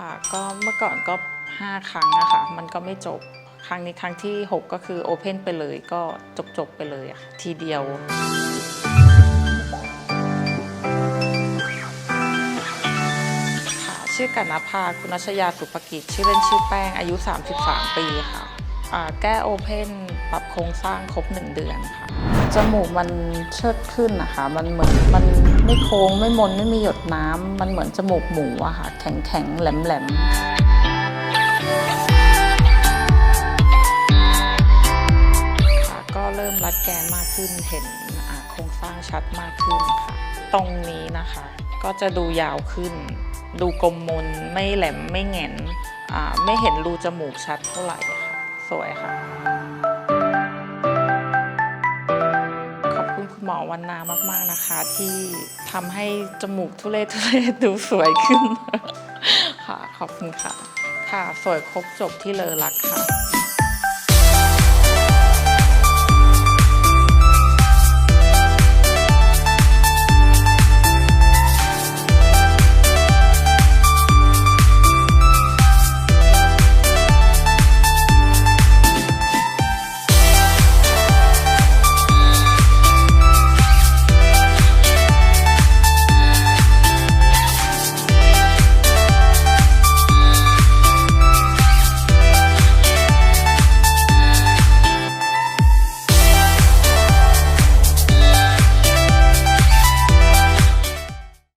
ค่ะ ก็เมื่อก่อนก็ 5 ครั้งอะค่ะ มันก็ไม่จบ ครั้งนี้ครั้งที่ 6 ก็คือโอเพนไปเลยก็จบจบๆไปเลยอะค่ะทีเดียว ค่ะ ชื่อกันนภาคุณัชยาสุภกิจ ชื่อเล่นชื่อแป้ง อายุ 33 ปีค่ะแก้โอเพนปรับโครงสร้างครบ 1 เดือนค่ะ จมูกมันเชิดขึ้นนะคะ มันเหมือนมัน ไม่โค้งไม่มนไม่มีหยดน้ำมันเหมือนจมูกหมูอะค่ะ แข็งแข็งแหลมแหลมค่ะก็เริ่มรัดแกนมากขึ้นเห็นโครงสร้างชัดมากขึ้นค่ะ ตรงนี้นะคะ ก็จะดูยาวขึ้น ดูกลมมนไม่แหลมไม่แงนไม่เห็นรูจมูกชัดเท่าไหร่ค่ะ สวยค่ะ วันนามากๆนะคะ ที่ทำให้จมูกทุเรศทุเรศดูสวยขึ้น ค่ะ ขอบคุณค่ะ ค่ะ สวยครบจบที่เลอรักค่ะ